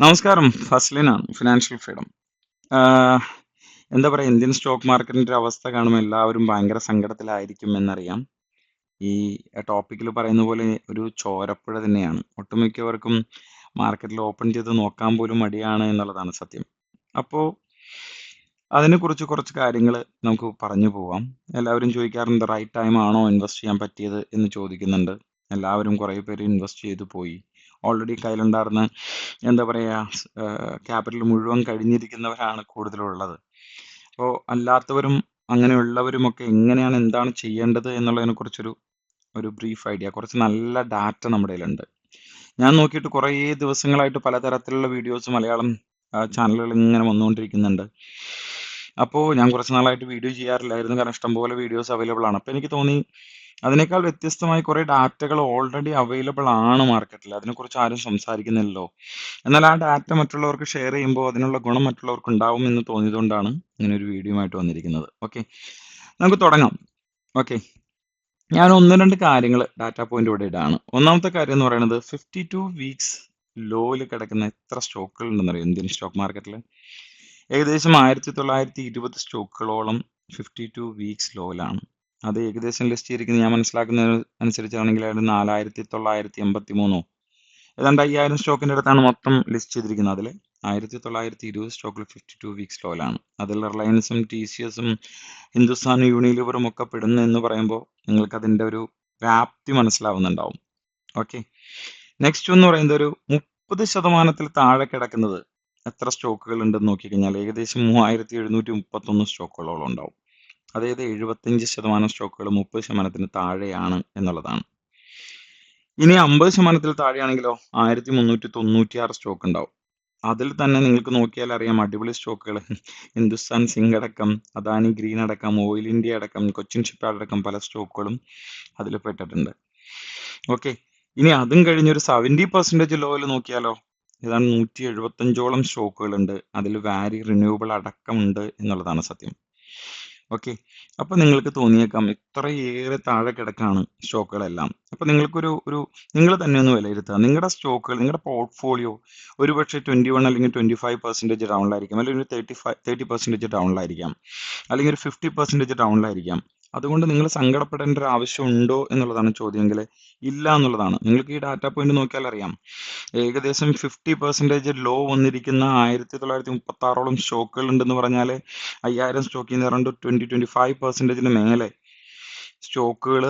നമസ്കാരം ഫസ്ലിനാണ് financial freedom എന്താ പറയുക ഇന്ത്യൻ സ്റ്റോക്ക് മാർക്കറ്റിന്റെ അവസ്ഥ കാണുമ്പോൾ എല്ലാവരും ഭയങ്കര സങ്കടത്തിലായിരിക്കും എന്നറിയാം. ഈ ടോപ്പിക്കിൽ പറയുന്ന പോലെ ഒരു ചോരപ്പുഴ തന്നെയാണ്. ഒട്ടുമിക്കവർക്കും മാർക്കറ്റിൽ ഓപ്പൺ ചെയ്ത് നോക്കാൻ പോലും മടിയാണ് എന്നുള്ളതാണ് സത്യം. അപ്പോൾ അതിനെക്കുറിച്ച് കുറച്ച് കാര്യങ്ങൾ നമുക്ക് പറഞ്ഞു പോവാം. എല്ലാവരും ചോദിക്കാറുണ്ട് റൈറ്റ് ടൈം ആണോ ഇൻവെസ്റ്റ് ചെയ്യാൻ പറ്റിയത്? എന്ന് ചോദിക്കുന്നുണ്ട്. എല്ലാവരും കുറേ പേര് ഇൻവെസ്റ്റ് ചെയ്തു പോയി. ഓൾറെഡി കയ്യിലുണ്ടായിരുന്ന എന്താ പറയുക ക്യാപിറ്റൽ മുഴുവൻ കഴിഞ്ഞിരിക്കുന്നവരാണ് കൂടുതലുള്ളത്. അപ്പോൾ അല്ലാത്തവരും അങ്ങനെയുള്ളവരുമൊക്കെ എങ്ങനെയാണ് എന്താണ് ചെയ്യേണ്ടത് എന്നുള്ളതിനെ കുറിച്ചൊരു ഒരു ബ്രീഫ് ഐഡിയ കുറച്ച് നല്ല ഡാറ്റ നമ്മുടെ കയ്യിലുണ്ട്. ഞാൻ നോക്കിയിട്ട് കുറേ ദിവസങ്ങളായിട്ട് പലതരത്തിലുള്ള വീഡിയോസ് മലയാളം ചാനലുകൾ ഇങ്ങനെ വന്നുകൊണ്ടിരിക്കുന്നുണ്ട്. അപ്പോൾ ഞാൻ കുറച്ച് നാളായിട്ട് വീഡിയോ ചെയ്യാറില്ലായിരുന്നു. കാരണം ഇഷ്ടംപോലെ വീഡിയോസ് അവൈലബിൾ ആണ്. അപ്പോൾ എനിക്ക് തോന്നി അതിനേക്കാൾ വ്യത്യസ്തമായി കുറേ ഡാറ്റകൾ ഓൾറെഡി അവൈലബിൾ ആണ് മാർക്കറ്റിൽ അതിനെക്കുറിച്ച് ആരും സംസാരിക്കുന്നില്ലല്ലോ. എന്നാൽ ആ ഡാറ്റ മറ്റുള്ളവർക്ക് ഷെയർ ചെയ്യുമ്പോൾ അതിനുള്ള ഗുണം മറ്റുള്ളവർക്ക് ഉണ്ടാവും എന്ന് തോന്നിയതുകൊണ്ടാണ് ഇങ്ങനെ ഒരു വീഡിയോ ആയിട്ട് വന്നിരിക്കുന്നത്. ഓക്കെ നമുക്ക് തുടങ്ങാം. ഓക്കെ ഞാൻ ഒന്ന് രണ്ട് കാര്യങ്ങൾ ഡാറ്റ പോയിന്റ് ഇവിടെ ഇടാണ്. ഒന്നാമത്തെ കാര്യം എന്ന് പറയുന്നത് ഫിഫ്റ്റി ടു വീക്സ് ലോയിൽ കിടക്കുന്ന എത്ര സ്റ്റോക്കുകൾ ഉണ്ടെന്നറിയോ ഇന്ത്യൻ സ്റ്റോക്ക് മാർക്കറ്റിൽ ഏകദേശം ആയിരത്തി തൊള്ളായിരത്തി ഇരുപത് സ്റ്റോക്കുകളോളം ഫിഫ്റ്റി ടു വീക്സ് ലോയിലാണ് അത് ഏകദേശം ലിസ്റ്റ് ചെയ്തിരിക്കുന്നത് ഞാൻ മനസ്സിലാക്കുന്ന അനുസരിച്ചാണെങ്കിൽ അത് നാലായിരത്തി തൊള്ളായിരത്തി എൺപത്തി മൂന്നോ ഏതാണ്ട് അയ്യായിരം സ്റ്റോക്കിന്റെ അടുത്താണ് മൊത്തം ലിസ്റ്റ് ചെയ്തിരിക്കുന്നത് അതിൽ ആയിരത്തി തൊള്ളായിരത്തി ഇരുപത് സ്റ്റോക്കിൽ ഫിഫ്റ്റി ടു വീക്സ് ലോയിലാണ് അതിൽ റിലയൻസും ടി സി എസും ഹിന്ദുസ്ഥാൻ യൂണിലിവറും ഒക്കെ പെടുന്നു എന്ന് പറയുമ്പോൾ നിങ്ങൾക്ക് അതിന്റെ ഒരു വ്യാപ്തി മനസ്സിലാവുന്നുണ്ടാവും. ഓക്കെ നെക്സ്റ്റ് എന്ന് പറയുന്നത് ഒരു മുപ്പത് ശതമാനത്തിൽ താഴെ കിടക്കുന്നത് എത്ര സ്റ്റോക്കുകൾ ഉണ്ടെന്ന് നോക്കിക്കഴിഞ്ഞാൽ ഏകദേശം മൂവായിരത്തി എഴുന്നൂറ്റി മുപ്പത്തൊന്ന് സ്റ്റോക്കുകളോളം ഉണ്ടാവും. അതായത് എഴുപത്തഞ്ച് ശതമാനം സ്റ്റോക്കുകൾ മുപ്പത് ശതമാനത്തിന് താഴെയാണ് എന്നുള്ളതാണ്. ഇനി അമ്പത് ശതമാനത്തിൽ താഴെയാണെങ്കിലോ ആയിരത്തി മുന്നൂറ്റി തൊണ്ണൂറ്റി ആറ് സ്റ്റോക്ക് ഉണ്ടാവും. അതിൽ തന്നെ നിങ്ങൾക്ക് നോക്കിയാൽ അറിയാം അടിപൊളി സ്റ്റോക്കുകൾ ഹിന്ദുസ്ഥാൻ സിംഗ് അടക്കം അദാനി ഗ്രീൻ അടക്കം ഓയിൽ ഇന്ത്യ അടക്കം കൊച്ചിൻ ഷിപ്പാഡ് അടക്കം പല സ്റ്റോക്കുകളും അതിൽ പെട്ടിട്ടുണ്ട്. ഓക്കെ ഇനി അതും കഴിഞ്ഞൊരു സെവന്റി പെർസെന്റേജ് ലോയിൽ നോക്കിയാലോ ഏതാണ്ട് നൂറ്റി എഴുപത്തഞ്ചോളം സ്റ്റോക്കുകളുണ്ട് അതിൽ വാരി റിന്യൂവബിൾ അടക്കമുണ്ട് എന്നുള്ളതാണ് സത്യം. ഓക്കെ. അപ്പൊ നിങ്ങൾക്ക് തോന്നിയേക്കാം ഇത്രയേറെ താഴെ കിടക്കാണ് സ്റ്റോക്കുകളെല്ലാം. അപ്പൊ നിങ്ങൾക്കൊരു ഒരു നിങ്ങൾ തന്നെ ഒന്ന് വിലയിരുത്തുക. നിങ്ങളുടെ സ്റ്റോക്കുകൾ നിങ്ങളുടെ പോർട്ട്ഫോളിയോ ഒരു പക്ഷേ ട്വന്റി വൺ അല്ലെങ്കിൽ ട്വന്റി ഫൈവ് പെർസെന്റേജ് ഡൗണിലായിരിക്കും അല്ലെങ്കിൽ ഒരു തേർട്ടി ഫൈവ് തേർട്ടി പെർസെന്റേജ് ഡൗണിലായിരിക്കാം അല്ലെങ്കിൽ ഒരു ഫിഫ്റ്റി പെർസെന്റേജ് ഡൗണിലായിരിക്കാം അതുകൊണ്ട് നിങ്ങൾ സങ്കടപ്പെടേണ്ട ഒരു ആവശ്യം ഉണ്ടോ എന്നുള്ളതാണ് ചോദ്യമെങ്കിൽ ഇല്ല എന്നുള്ളതാണ്. നിങ്ങൾക്ക് ഈ ഡാറ്റ പോയിന്റ് നോക്കിയാൽ അറിയാം. ഏകദേശം ഫിഫ്റ്റി പെർസെന്റേജ് ലോ വന്നിരിക്കുന്ന ആയിരത്തി തൊള്ളായിരത്തി മുപ്പത്തി ആറോളം സ്റ്റോക്കുകൾ ഉണ്ടെന്ന് പറഞ്ഞാൽ അയ്യായിരം സ്റ്റോക്കിൽ നിന്ന് അറൗണ്ട് ട്വന്റി ട്വന്റി ഫൈവ് പെർസെന്റേജിന് മേലെ സ്റ്റോക്കുകൾ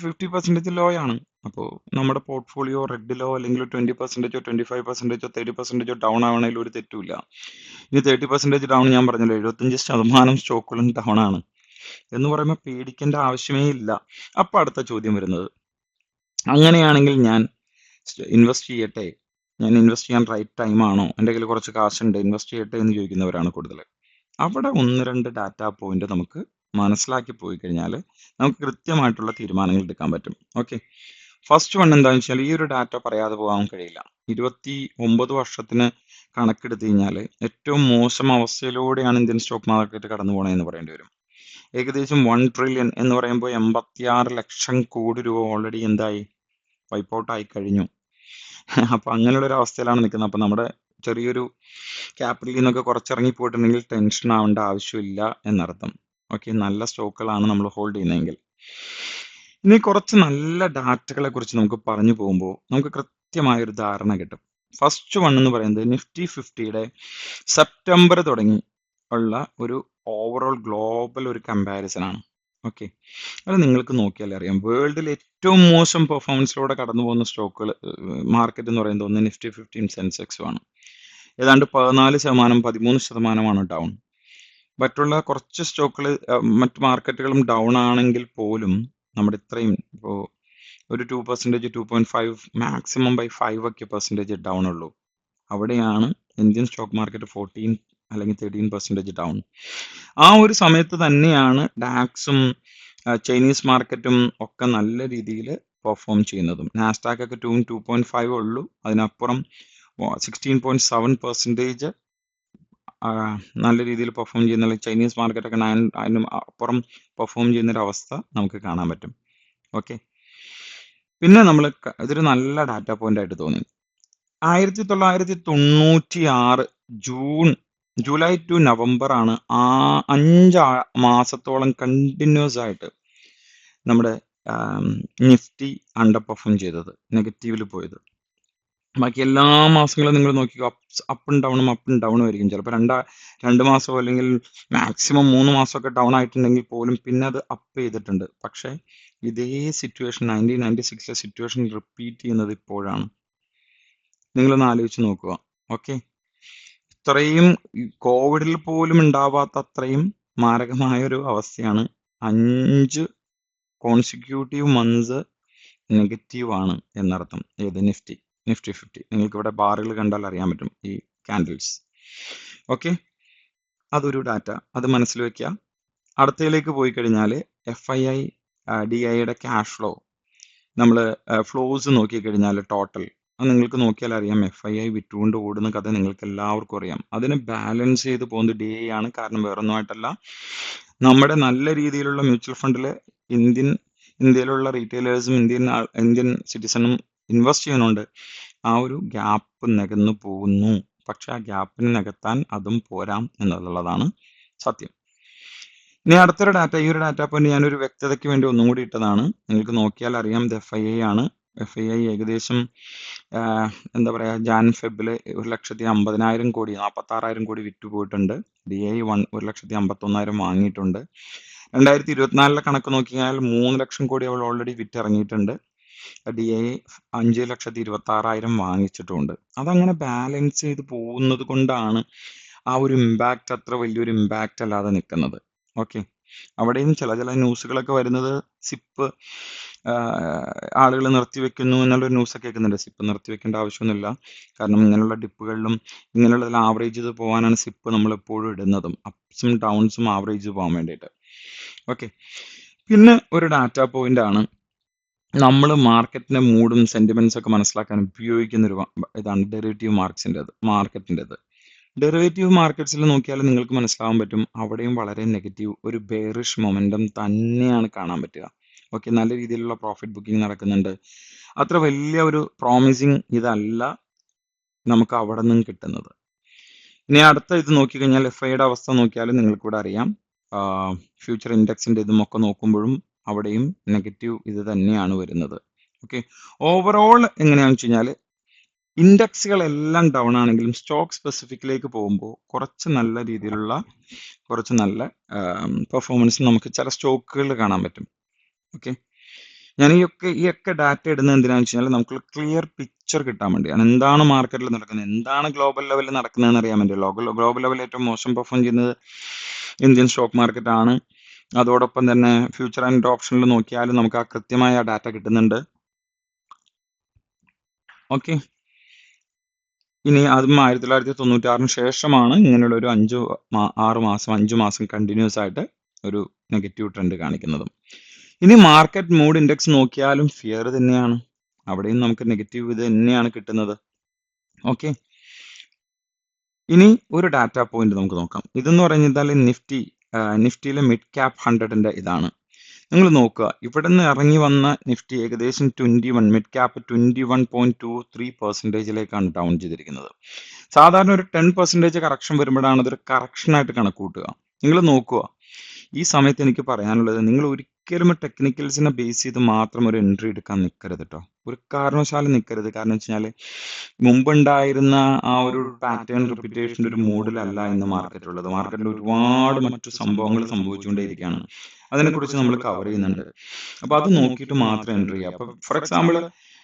ഫിഫ്റ്റി പെർസെന്റേജ് ലോ ആണ്. അപ്പോൾ നമ്മുടെ പോർട്ട്ഫോളിയോ റെഡിലോ അല്ലെങ്കിൽ ട്വന്റി പെർസെന്റേജോ ട്വന്റി ഫൈവ് പെർസെന്റേജോ തേർട്ടി പെർസെന്റേജോ ഡൗൺ ആവണമെങ്കിൽ ഒരു തെറ്റുമില്ല ഇനി തേർട്ടി പെർസെന്റേജ് ഡൗൺ ഞാൻ പറഞ്ഞല്ലോ എഴുപത്തഞ്ച് ശതമാനം സ്റ്റോക്കുകളും ഡൗൺ ആണ്. എന്ന് പറയുമ്പോൾ പേടിക്കേണ്ട ആവശ്യമേ ഇല്ല. അപ്പൊ അടുത്ത ചോദ്യം വരുന്നത്. അങ്ങനെയാണെങ്കിൽ ഞാൻ ഇൻവെസ്റ്റ് ചെയ്യട്ടെ? ഞാൻ ഇൻവെസ്റ്റ് ചെയ്യാൻ റൈറ്റ് ടൈം ആണോ? എന്റെ കയ്യിൽ കുറച്ച് കാശുണ്ട് ഇൻവെസ്റ്റ് ചെയ്യട്ടെ എന്ന് ചോദിക്കുന്നവരാണ് കൂടുതൽ അവിടെ ഒന്ന് രണ്ട് ഡാറ്റ പോയിന്റ് നമുക്ക് മനസ്സിലാക്കി പോയി കഴിഞ്ഞാൽ നമുക്ക് കൃത്യമായിട്ടുള്ള തീരുമാനങ്ങൾ എടുക്കാൻ പറ്റും. ഓക്കെ ഫസ്റ്റ് വൺ എന്താണെന്ന് വെച്ചാൽ ഈ ഒരു ഡാറ്റ പറയാതെ പോകാൻ കഴിയില്ല. ഇരുപത്തി ഒമ്പത് വർഷത്തിന് കണക്കെടുത്ത് കഴിഞ്ഞാൽ ഏറ്റവും മോശം അവസ്ഥയിലൂടെയാണ് ഇന്ത്യൻ സ്റ്റോക്ക് മാർക്കറ്റ് കടന്നു പോകണമെന്ന് പറയേണ്ടി വരും. ഏകദേശം വൺ ട്രില്യൺ എന്ന് പറയുമ്പോൾ എൺപത്തിയാറ് ലക്ഷം കോടി രൂപ ഓൾറെഡി എന്തായി? വൈപ്പ് ഔട്ട് ആയി കഴിഞ്ഞു. അപ്പൊ അങ്ങനെയുള്ള ഒരു അവസ്ഥയിലാണ് നിൽക്കുന്നത്. അപ്പൊ നമ്മുടെ ചെറിയൊരു ക്യാപിറ്റലിൽ നിന്നൊക്കെ കുറച്ചിറങ്ങി പോയിട്ടുണ്ടെങ്കിൽ ടെൻഷൻ ആവേണ്ട ആവശ്യമില്ല എന്നർത്ഥം. ഓക്കെ നല്ല സ്റ്റോക്കുകളാണ് നമ്മൾ ഹോൾഡ് ചെയ്യുന്നതെങ്കിൽ. ഇനി കുറച്ച് നല്ല ഡാറ്റകളെ കുറിച്ച് നമുക്ക് പറഞ്ഞു പോകുമ്പോൾ നമുക്ക് കൃത്യമായ ഒരു ധാരണ കിട്ടും. ഫസ്റ്റ് വൺ എന്ന് പറയുന്നത് നിഫ്റ്റി ഫിഫ്റ്റിയുടെ സെപ്റ്റംബർ തുടങ്ങി ഉള്ള ഒരു ഓവറോൾ ഗ്ലോബൽ ഒരു കമ്പാരിസൺ ആണ്. ഓക്കെ അത് നിങ്ങൾക്ക് നോക്കിയാൽ അറിയാം. വേൾഡിൽ ഏറ്റവും മോശം പെർഫോമൻസിലൂടെ കടന്നു പോകുന്ന സ്റ്റോക്കുകൾ മാർക്കറ്റ് എന്ന് പറയുന്നത് ഒന്ന് നിഫ്റ്റി ഫിഫ്റ്റീൻ സെൻസെക്സും ആണ്. ഏതാണ്ട് പതിനാല് ശതമാനം പതിമൂന്ന് ശതമാനമാണ് ഡൗൺ മറ്റുള്ള കുറച്ച് സ്റ്റോക്കുകൾ മറ്റ് മാർക്കറ്റുകളും ഡൗൺ ആണെങ്കിൽ പോലും നമ്മുടെ ഇത്രയും ഇപ്പോൾ ഒരു two percentage two point five maximum by five ഒക്കെ പെർസെന്റേജ് ഡൗൺ ഉള്ളൂ. അവിടെയാണ് ഇന്ത്യൻ സ്റ്റോക്ക് മാർക്കറ്റ് ഫോർട്ടീൻ അല്ലെങ്കിൽ തേർട്ടീൻ പെർസെന്റേജ് ഡൗൺ ആ ഒരു സമയത്ത് തന്നെയാണ് ഡാക്സും ചൈനീസ് മാർക്കറ്റും ഒക്കെ നല്ല രീതിയിൽ പെർഫോം ചെയ്യുന്നതും. നാസ്ഡാക്ക് ഒക്കെ ടു ടു പോയിന്റ് ഫൈവ് ഉള്ളൂ. അതിനപ്പുറം സിക്സ്റ്റീൻ പോയിന്റ് സെവൻ പെർസെന്റേജ് നല്ല രീതിയിൽ പെർഫോം ചെയ്യുന്ന ചൈനീസ് മാർക്കറ്റൊക്കെ നയൻ അതിനും അപ്പുറം പെർഫോം ചെയ്യുന്നൊരവസ്ഥ നമുക്ക് കാണാൻ പറ്റും. ഓക്കെ പിന്നെ നമ്മൾ ഇതൊരു നല്ല ഡാറ്റ പോയിന്റ് ആയിട്ട് തോന്നി. ആയിരത്തി തൊള്ളായിരത്തി തൊണ്ണൂറ്റി ആറ് ജൂൺ ജൂലൈ ടു നവംബർ ആണ് ആ അഞ്ച് മാസത്തോളം കണ്ടിന്യൂസ് ആയിട്ട് നമ്മുടെ നിഫ്റ്റി അണ്ടർ പെർഫോം ചെയ്തത് നെഗറ്റീവിൽ പോയത്. ബാക്കി എല്ലാ മാസങ്ങളും നിങ്ങൾ നോക്കിക്കോ അപ്സ് അപ്പും ഡൗണും അപ്പും ഡൗണും ആയിരിക്കും. ചിലപ്പോൾ രണ്ടാ രണ്ട് മാസമോ അല്ലെങ്കിൽ മാക്സിമം മൂന്ന് മാസമൊക്കെ ഡൗൺ ആയിട്ടുണ്ടെങ്കിൽ പോലും പിന്നെ അത് അപ്പ് ചെയ്തിട്ടുണ്ട്. പക്ഷേ ഇതേ സിറ്റുവേഷൻ നയന്റീൻ നയന്റി സിക്സിലെ സിറ്റുവേഷൻ റിപ്പീറ്റ് ചെയ്യുന്നത് ഇപ്പോഴാണ്. നിങ്ങളൊന്ന് ആലോചിച്ച് നോക്കുക ഓക്കെ ഇത്രയും കോവിഡിൽ പോലും ഉണ്ടാവാത്ത അത്രയും മാരകമായ ഒരു അവസ്ഥയാണ്. അഞ്ച് കോൺസിക്യൂട്ടീവ് മന്ത്സ് നെഗറ്റീവ് ആണ് എന്നർത്ഥം. ഏത്? നിഫ്റ്റി. Nifty fifty. നിങ്ങൾക്ക് ഇവിടെ ബാറുകൾ കണ്ടാൽ അറിയാൻ പറ്റും ഈ കാൻഡിൽസ് ഓക്കെ. അതൊരു ഡാറ്റ അത് മനസ്സിൽ വെക്കുക അടുത്തയിലേക്ക് പോയി കഴിഞ്ഞാൽ എഫ് ഐ ഐ ഡി ഐയുടെ ക്യാഷ് ഫ്ലോ നമ്മൾ ഫ്ലോസ് നോക്കിക്കഴിഞ്ഞാൽ ടോട്ടൽ അത് നിങ്ങൾക്ക് നോക്കിയാൽ അറിയാം. എഫ് ഐ ഐ വിറ്റുകൊണ്ട് ഓടുന്ന കഥ നിങ്ങൾക്ക് എല്ലാവർക്കും അറിയാം. അതിനെ ബാലൻസ് ചെയ്ത് പോകുന്നത് ഡി ഐ ആണ്. കാരണം വേറൊന്നുമായിട്ടല്ല നമ്മുടെ നല്ല രീതിയിലുള്ള മ്യൂച്വൽ ഫണ്ടിൽ ഇന്ത്യൻ ഇന്ത്യയിലുള്ള റീറ്റെയിലേഴ്സും ഇന്ത്യൻ ഇന്ത്യൻ സിറ്റിസണും ഇൻവെസ്റ്റ് ചെയ്യുന്നുണ്ട്. ആ ഒരു ഗ്യാപ്പ് നികന്നു പോകുന്നു. പക്ഷെ ആ ഗ്യാപ്പിന് നികത്താൻ അതും പോരാം എന്നുള്ളതാണ് സത്യം. ഇനി അടുത്തൊരു ഡാറ്റ ഈ ഒരു ഡാറ്റ പോയിന്റ് ഞാനൊരു വ്യക്തതയ്ക്ക് വേണ്ടി ഒന്നും കൂടി ഇട്ടതാണ്. നിങ്ങൾക്ക് നോക്കിയാൽ അറിയാം ഇത് എഫ് ഐ ഐ ആണ്. എഫ് ഐ ഐ ഏകദേശം എന്താ പറയുക ജാൻ ഫെബിൽ ഒരു ലക്ഷത്തി അമ്പതിനായിരം കോടി നാൽപ്പത്തി ആറായിരം കോടി വിറ്റ് പോയിട്ടുണ്ട്. ഡി ഐ വൺ ഒരു ലക്ഷത്തി അമ്പത്തൊന്നായിരം വാങ്ങിയിട്ടുണ്ട്. രണ്ടായിരത്തി ഇരുപത്തിനാലിലെ കണക്ക് നോക്കിയാൽ മൂന്ന് ലക്ഷം കോടി അവൾ ഓൾറെഡി വിറ്റിറങ്ങിയിട്ടുണ്ട് ഡി ഐ അഞ്ച് ലക്ഷത്തി ഇരുപത്തി ആറായിരം വാങ്ങിച്ചിട്ടുമുണ്ട് അതങ്ങനെ ബാലൻസ് ചെയ്ത് പോകുന്നത് കൊണ്ടാണ് ആ ഒരു ഇമ്പാക്റ്റ് അത്ര വലിയൊരു ഇമ്പാക്റ്റ് അല്ലാതെ നിൽക്കുന്നത്. ഓക്കെ അവിടെയും ചില ചില ന്യൂസുകളൊക്കെ വരുന്നത് സിപ്പ് ആളുകൾ നിർത്തിവെക്കുന്നു എന്നുള്ളൊരു ന്യൂസൊക്കെ കേൾക്കുന്നുണ്ട്. സിപ്പ് നിർത്തിവെക്കേണ്ട ആവശ്യമൊന്നുമില്ല. കാരണം ഇങ്ങനെയുള്ള ഡിപ്പുകളിലും ഇങ്ങനെയുള്ള ആവറേജ് ചെയ്ത് പോകാനാണ് സിപ്പ് നമ്മൾ എപ്പോഴും ഇടുന്നതും അപ്സും ഡൗൺസും ആവറേജ് പോകാൻ വേണ്ടിയിട്ട്. ഓക്കെ പിന്നെ ഒരു ഡാറ്റ പോയിന്റ് ആണ്. നമ്മൾ മാർക്കറ്റിന്റെ മൂഡും സെന്റിമെന്റ്സ് ഒക്കെ മനസ്സിലാക്കാൻ ഉപയോഗിക്കുന്ന ഒരു ഇതാണ് ഡെറിവേറ്റീവ് മാർക്സിന്റെത് മാർക്കറ്റിന്റെത് ഡെറിവേറ്റീവ് മാർക്കറ്റ്സിൽ നോക്കിയാൽ നിങ്ങൾക്ക് മനസ്സിലാവാൻ പറ്റും അവിടെയും വളരെ നെഗറ്റീവ് ഒരു ബെയറിഷ് മൊമെന്റം തന്നെയാണ് കാണാൻ പറ്റുക. ഓക്കെ നല്ല രീതിയിലുള്ള പ്രോഫിറ്റ് ബുക്കിംഗ് നടക്കുന്നുണ്ട്. അത്ര വലിയ ഒരു പ്രോമിസിങ് ഇതല്ല നമുക്ക് അവിടെ നിന്നും കിട്ടുന്നത്. ഇനി അടുത്ത ഇത് നോക്കിക്കഴിഞ്ഞാൽ എഫ് ഐയുടെ അവസ്ഥ നോക്കിയാൽ നിങ്ങൾക്കിവിടെ അറിയാം. ഫ്യൂച്ചർ ഇൻഡെക്സിന്റെ ഇതും ഒക്കെ നോക്കുമ്പോഴും അവിടെയും നെഗറ്റീവ് ഇത് തന്നെയാണ് വരുന്നത്. ഓക്കെ ഓവറോൾ എങ്ങനെയാണെന്ന് വെച്ച് കഴിഞ്ഞാൽ ഇൻഡെക്സുകളെല്ലാം ഡൗൺ ആണെങ്കിലും സ്റ്റോക്ക് സ്പെസിഫിക്കിലേക്ക് പോകുമ്പോൾ കുറച്ച് നല്ല രീതിയിലുള്ള കുറച്ച് നല്ല പെർഫോമൻസ് നമുക്ക് ചില സ്റ്റോക്കുകളിൽ കാണാൻ പറ്റും. ഓക്കെ? ഞാൻ ഈ ഒക്കെ ഈ ഒക്കെ ഡാറ്റ ഇടുന്നത് എന്തിനാണെന്ന് വെച്ച് കഴിഞ്ഞാൽ നമുക്ക് ക്ലിയർ പിക്ചർ കിട്ടാൻ വേണ്ടിയാണ്. എന്താണ് മാർക്കറ്റിൽ നടക്കുന്നത്? എന്താണ് ഗ്ലോബൽ ലെവലിൽ നടക്കുന്നതെന്ന് അറിയാൻ വേണ്ടി ഗ്ലോബൽ ലെവലിൽ ഏറ്റവും മോശം പെർഫോം ചെയ്യുന്നത് ഇന്ത്യൻ സ്റ്റോക്ക് മാർക്കറ്റ് ആണ് അതോടൊപ്പം തന്നെ ഫ്യൂച്ചർ ആൻഡ് ഓപ്ഷനിൽ നോക്കിയാലും നമുക്ക് ആ കൃത്യമായ ഡാറ്റ കിട്ടുന്നുണ്ട്. ഓക്കെ? ഇനി അതും ആയിരത്തി തൊള്ളായിരത്തി തൊണ്ണൂറ്റി ആറിന് ശേഷമാണ് ഇങ്ങനെയുള്ള ഒരു അഞ്ചു ആറ് മാസം അഞ്ചു മാസം കണ്ടിന്യൂസ് ആയിട്ട് ഒരു നെഗറ്റീവ് ട്രെൻഡ് കാണിക്കുന്നതും. ഇനി മാർക്കറ്റ് മൂഡ് ഇൻഡെക്സ് നോക്കിയാലും ഫിയർ തന്നെയാണ്. അവിടെയും നമുക്ക് നെഗറ്റീവ് ഇത് തന്നെയാണ് കിട്ടുന്നത്. ഓക്കെ ഇനി ഒരു ഡാറ്റ പോയിന്റ് നമുക്ക് നോക്കാം. ഇതെന്ന് പറഞ്ഞാൽ നിഫ്റ്റി നിഫ്റ്റിയിലെ മിഡ് ക്യാപ് ഹൺഡ്രഡിന്റെ ഇതാണ്. നിങ്ങൾ നോക്കുക. ഇവിടെ നിന്ന് ഇറങ്ങി വന്ന നിഫ്റ്റി ഏകദേശം twenty one mid cap twenty one point two three പെർസെന്റേജിലേക്കാണ് down ചെയ്തിരിക്കുന്നത്. സാധാരണ ഒരു ടെൻ പെർസെന്റേജ് കറക്ഷൻ വരുമ്പോഴാണ് അതൊരു കറക്ഷനായിട്ട് കണക്കൂട്ടുക നിങ്ങൾ നോക്കുക. ഈ സമയത്ത് എനിക്ക് പറയാനുള്ളത് നിങ്ങൾ ഒരിക്കലും ടെക്നിക്കൽസിനെ ബേസ് ചെയ്ത് മാത്രം ഒരു എൻട്രി എടുക്കാൻ നിൽക്കരുത് കേട്ടോ ഒരു കാരണവശാലും നിൽക്കരുത് കാരണം വെച്ച് കഴിഞ്ഞാൽ മുമ്പുണ്ടായിരുന്ന ആ ഒരു പാറ്റേൺ റിപ്പീറ്റേഷന്റെ ഒരു മൂഡിലല്ല ഇന്ന് മാർക്കറ്റ് ഉള്ളത് മാർക്കറ്റിൽ ഒരുപാട് മറ്റു സംഭവങ്ങൾ സംഭവിച്ചുകൊണ്ടേയിരിക്കുകയാണ്. അതിനെക്കുറിച്ച് നമ്മൾ കവർ ചെയ്യുന്നുണ്ട്. അപ്പൊ അത് നോക്കിയിട്ട് മാത്രം എൻട്രി ചെയ്യുക. അപ്പൊ ഫോർ എക്സാമ്പിൾ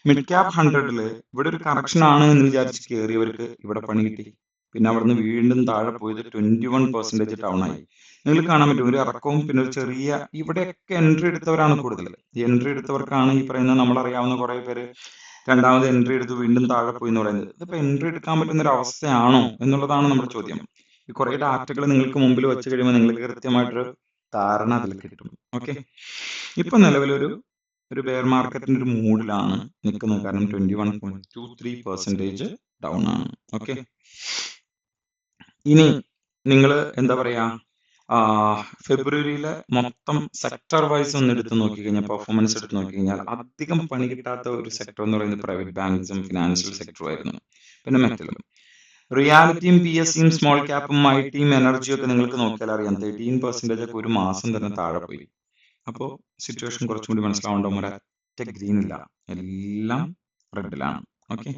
മിഡ് ക്യാപ് ഹൺഡ്രഡിൽ ഇവിടെ ഒരു കറക്ഷൻ ആണ് എന്ന് വിചാരിച്ച് കയറിയവർക്ക് ഇവിടെ പണി കിട്ടി. പിന്നെ അവിടുന്ന് വീണ്ടും താഴെ പോയത് ട്വന്റി വൺ പെർസെന്റേജ് ടൗൺ ആയി. നിങ്ങൾക്ക് കാണാൻ പറ്റും. ഒരു ഇറക്കവും പിന്നെ ഒരു ചെറിയ ഇവിടെയൊക്കെ എൻട്രി എടുത്തവരാണ് കൂടുതൽ എൻട്രി എടുത്തവർക്കാണ് ഈ പറയുന്ന നമ്മൾ അറിയാവുന്ന കുറെ പേര് രണ്ടാമത് എൻട്രി എടുത്ത് വീണ്ടും താഴെ പോയി എന്ന് പറയുന്നത്. ഇതിപ്പോ എൻട്രി എടുക്കാൻ പറ്റുന്ന ഒരു അവസ്ഥയാണോ എന്നുള്ളതാണ് നമ്മുടെ ചോദ്യം. ഈ കുറെ ഡാറ്റകൾ നിങ്ങൾക്ക് മുമ്പിൽ വെച്ച് കഴിയുമ്പോൾ നിങ്ങൾക്ക് കൃത്യമായിട്ടൊരു ധാരണ അതിൽ കിട്ടും. ഓക്കെ? ഇപ്പൊ നിലവിലൊരു ഒരു ബെയർ മാർക്കറ്റിന്റെ ഒരു മൂഡിലാണ് നിൽക്കുന്നത്. കാരണം twenty one point two three percentage down ആണ്. ഓക്കെ? ഇനി നിങ്ങൾ എന്താ പറയാ ഫെബ്രുവരിയിലെ മൊത്തം സെക്ടർ വൈസ് ഒന്ന് എടുത്ത് നോക്കിക്കഴിഞ്ഞാൽ പെർഫോമൻസ് എടുത്ത് നോക്കിക്കഴിഞ്ഞാൽ അധികം പണി കിട്ടാത്ത ഒരു സെക്ടർ എന്ന് പറയുന്നത് പ്രൈവറ്റ് ബാങ്ക്സും ഫിനാൻഷ്യൽ സെക്ടറും ആയിരുന്നു. പിന്നെ മെറ്റലും റിയാലിറ്റിയും പി എസ് സിയും സ്മോൾ ക്യാപ്പും ഐ ടിയും എനർജിയും ഒക്കെ നിങ്ങൾക്ക് നോക്കിയാൽ അറിയാം. തേർട്ടീൻ പെർസെന്റേജ് ഒക്കെ ഒരു മാസം തന്നെ താഴെ പോയി. അപ്പോൾ സിറ്റുവേഷൻ കുറച്ചും കൂടി മനസ്സിലാവേണ്ട ഗ്രീൻ ഇല്ല. എല്ലാം റെഡിലാണ് ഓക്കെ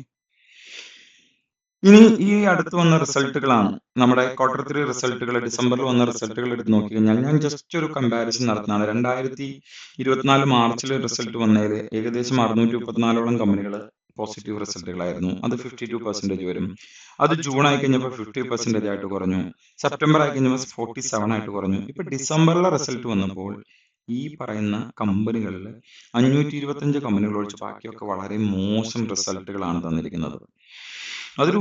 ഇനി ഈ അടുത്ത് വന്ന റിസൾട്ടുകളാണ്. നമ്മുടെ ക്വാർട്ടർ ത്രീ റിസൾട്ടുകൾ ഡിസംബറിൽ വന്ന റിസൾട്ടുകൾ എടുത്ത് നോക്കി കഴിഞ്ഞാൽ ഞാൻ ജസ്റ്റ് ഒരു കമ്പാരിസൺ നടത്തുന്നതാണ്. രണ്ടായിരത്തി ഇരുപത്തിനാല് മാർച്ചിൽ റിസൾട്ട് വന്നതിൽ ഏകദേശം അറുന്നൂറ്റി മുപ്പത്തിനാലോളം കമ്പനികൾ പോസിറ്റീവ് റിസൾട്ടുകളായിരുന്നു അത് ഫിഫ്റ്റി ടു പെർസെന്റേജ് വരും. അത് ജൂൺ ആയി കഴിഞ്ഞപ്പോൾ ഫിഫ്റ്റി പെർസെന്റേജ് ആയിട്ട് കുറഞ്ഞു. സെപ്റ്റംബർ ആയി കഴിഞ്ഞപ്പോൾ ഫോർട്ടി സെവൻ ആയിട്ട് കുറഞ്ഞു. ഇപ്പൊ ഡിസംബറിലെ റിസൾട്ട് വന്നപ്പോൾ ഈ പറയുന്ന കമ്പനികളിൽ അഞ്ഞൂറ്റി ഇരുപത്തഞ്ച് കമ്പനികൾ ഒഴിച്ച് ബാക്കിയൊക്കെ വളരെ മോശം റിസൾട്ടുകളാണ് തന്നിരിക്കുന്നത്. അതൊരു